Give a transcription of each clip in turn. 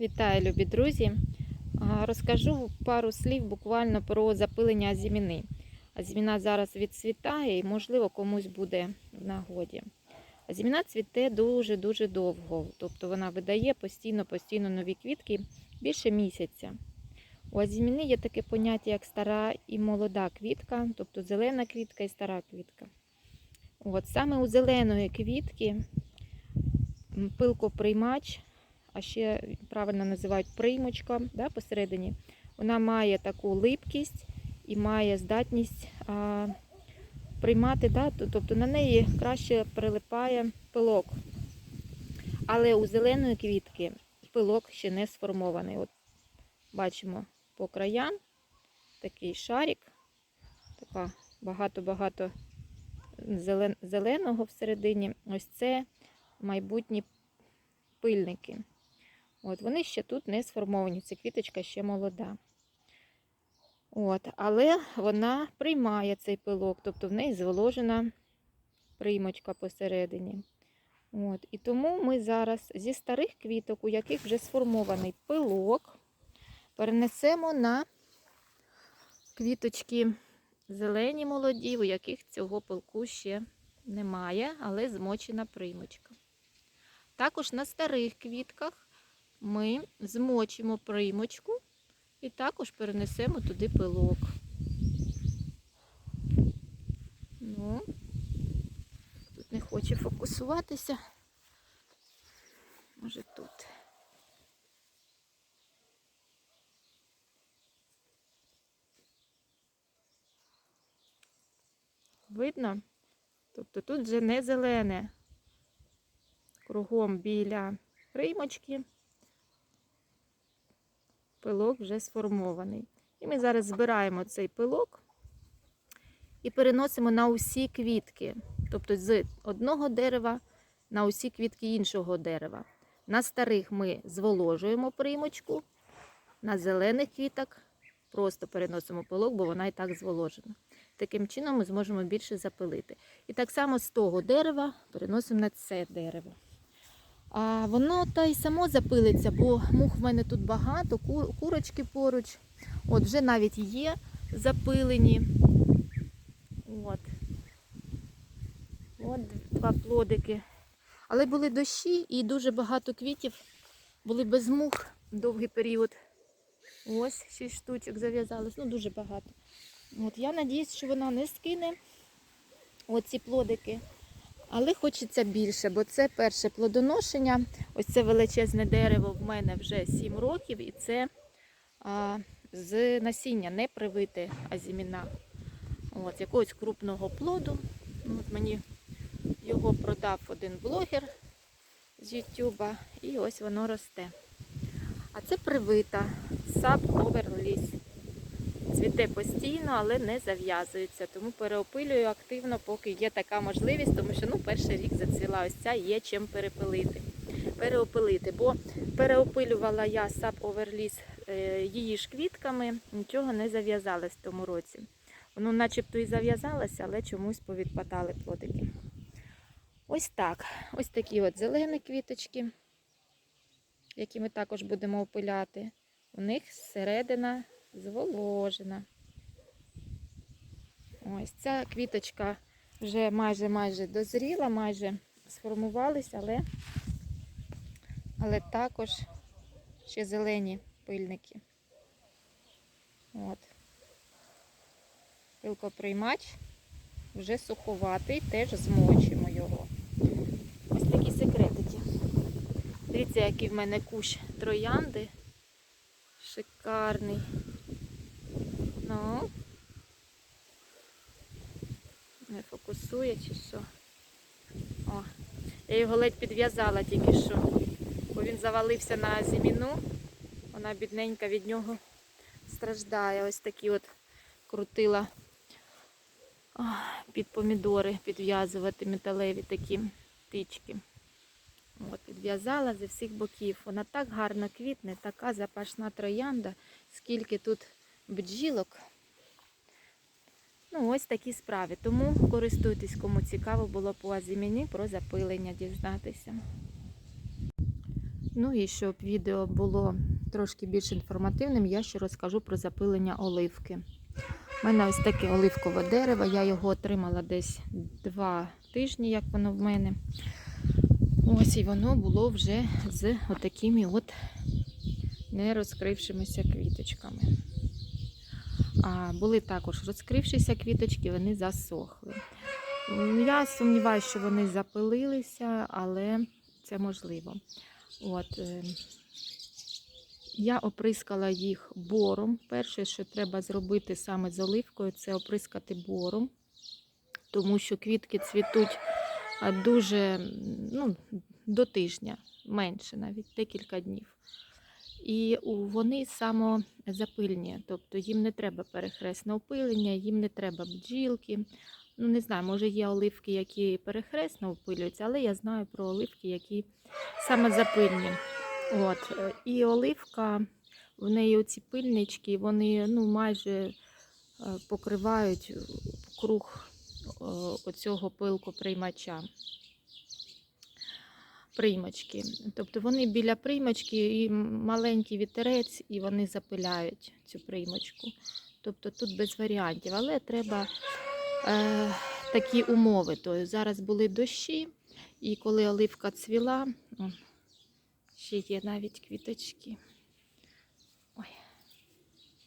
Вітаю, любі друзі! Розкажу пару слів буквально про запилення азіміни. Азіміна зараз відцвітає і, можливо, комусь буде в нагоді. Азіміна цвіте дуже-дуже довго, тобто вона видає постійно-постійно нові квітки більше місяця. У азіміни є таке поняття, як стара і молода квітка, тобто зелена квітка і стара квітка. От саме у зеленої квітки пилкоприймач а ще правильно називають приймочка да, посередині. Вона має таку липкість і має здатність а, приймати, да, тобто на неї краще прилипає пилок. Але у зеленої квітки пилок ще не сформований. От бачимо по краям такий шарик, така багато-багато зеленого всередині. Ось це майбутні пильники. От, вони ще тут не сформовані, ця квіточка ще молода. От, але вона приймає цей пилок, тобто в неї зволожена приймочка посередині. От, і тому ми зараз зі старих квіток, у яких вже сформований пилок, перенесемо на квіточки зелені молоді, у яких цього пилку ще немає, але змочена приймочка. Також на старих квітках ми змочимо приймочку і також перенесемо туди пилок. Ну, тут не хоче фокусуватися. Може тут. Видно? Тобто тут вже не зелене. Кругом біля приймочки пилок вже сформований. І ми зараз збираємо цей пилок і переносимо на усі квітки, тобто з одного дерева на усі квітки іншого дерева. На старих ми зволожуємо приймочку, на зелених квіток просто переносимо пилок, бо вона і так зволожена. Таким чином ми зможемо більше запилити. І так само з того дерева переносимо на це дерево. А воно та й само запилиться, бо мух в мене тут багато, кур, курочки поруч. От вже навіть є запилені. От. От два плодики. Але були дощі і дуже багато квітів були без мух довгий період. Ось шість штучок зав'язалось, ну дуже багато. От я надіюсь, що вона не скине оці плодики. Але хочеться більше, бо це перше плодоношення. Ось це величезне дерево в мене вже 7 років, і це а, з насіння не привите азіміна. От, якогось крупного плоду. Ну, От мені його продав один блогер з Ютуба, і ось воно росте. А це привита сап оверліс. Цвіте постійно, але не зав'язується. Тому переопилюю активно, поки є така можливість, тому що ну, перший рік зацвіла ось ця, є чим перепилити. Переопилити, бо переопилювала я сап оверліс е, її ж квітками, нічого не зав'язалось в тому році. Воно начебто і зав'язалося, але чомусь повідпадали плодики. Ось так. Ось такі от зелені квіточки, які ми також будемо опиляти. У них середина зволожена. Ось ця квіточка вже майже-майже дозріла, майже сформувалися, але, але також ще зелені пильники. От. Пилкоприймач вже суховатий, теж змочимо його. Ось такі секретики. Дивіться, який в мене кущ троянди. Шикарний. Ну, не фокусує чи що. О, я його ледь підв'язала тільки що, бо він завалився на зіміну. Вона бідненька від нього страждає. Ось такі от крутила під помідори підв'язувати металеві такі тички. От, підв'язала зі всіх боків. Вона так гарно квітне, така запашна троянда, скільки тут бджілок. Ну, ось такі справи. Тому користуйтесь, кому цікаво було по азіміні про запилення дізнатися. Ну і щоб відео було трошки більш інформативним, я ще розкажу про запилення оливки. У мене ось таке оливкове дерево. Я його отримала десь два тижні, як воно в мене. Ось і воно було вже з отакими от не розкрившимися квіточками. Були також розкрившися квіточки, вони засохли. Я сумніваюся, що вони запилилися, але це можливо. От, е, я оприскала їх бором. Перше, що треба зробити саме з оливкою, це оприскати бором, тому що квітки цвітуть дуже ну, до тижня, менше навіть декілька днів. І вони самозапильні, тобто їм не треба перехресне опилення, їм не треба бджілки. Ну, не знаю, може є оливки, які перехресно опилюються, але я знаю про оливки, які самозапильні. От. е, І оливка, в неї оці пильнички, вони ну, майже е, покривають круг оцього пилкоприймача. Приймачки. Тобто вони біля приймачки і маленький вітерець, і вони запиляють цю приймачку. Тобто тут без варіантів, але треба е, такі умови. Тобто зараз були дощі, і коли оливка цвіла, ще є навіть квіточки. Ой.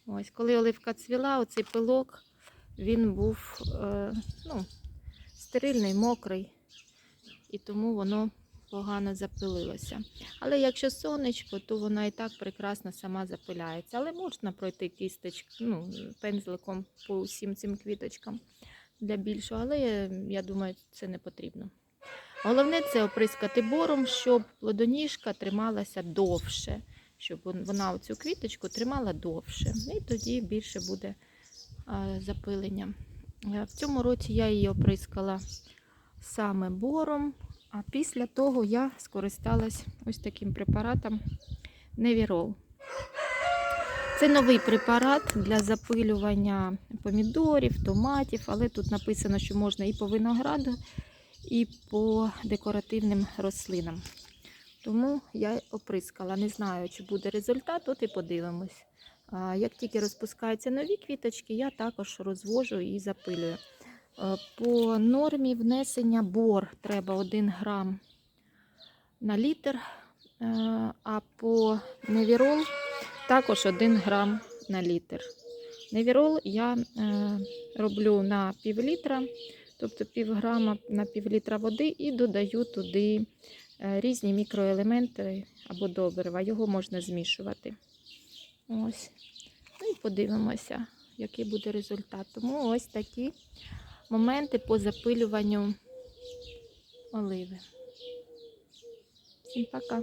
Ось, коли оливка цвіла, оцей пилок, він був е, ну, стерильний, мокрий, і тому воно погано запилилося. Але якщо сонечко, то вона і так прекрасно сама запиляється. Але можна пройти кісточку, ну, пензликом по усім цим квіточкам для більшого, але я, я думаю, це не потрібно. Головне це оприскати бором, щоб плодоніжка трималася довше, щоб вона оцю квіточку тримала довше. І тоді більше буде запилення. Е, В цьому році я її оприскала саме бором, а після того я скористалась ось таким препаратом Невірол. Це новий препарат для запилювання помідорів, томатів, але тут написано, що можна і по винограду, і по декоративним рослинам. Тому я оприскала. Не знаю, чи буде результат, от і подивимось. Як тільки розпускаються нові квіточки, я також розвожу і запилюю. Е, По нормі внесення бор треба 1 грам на літр, е, а по невірол також 1 грам на літр. Невірол я е, роблю на пів літра, тобто пів грама на пів літра води, і додаю туди різні мікроелементи або добрива. Його можна змішувати. Ось. Ну і подивимося, який буде результат. Тому ось такі моменти по запилюванню оливи. Всім пока!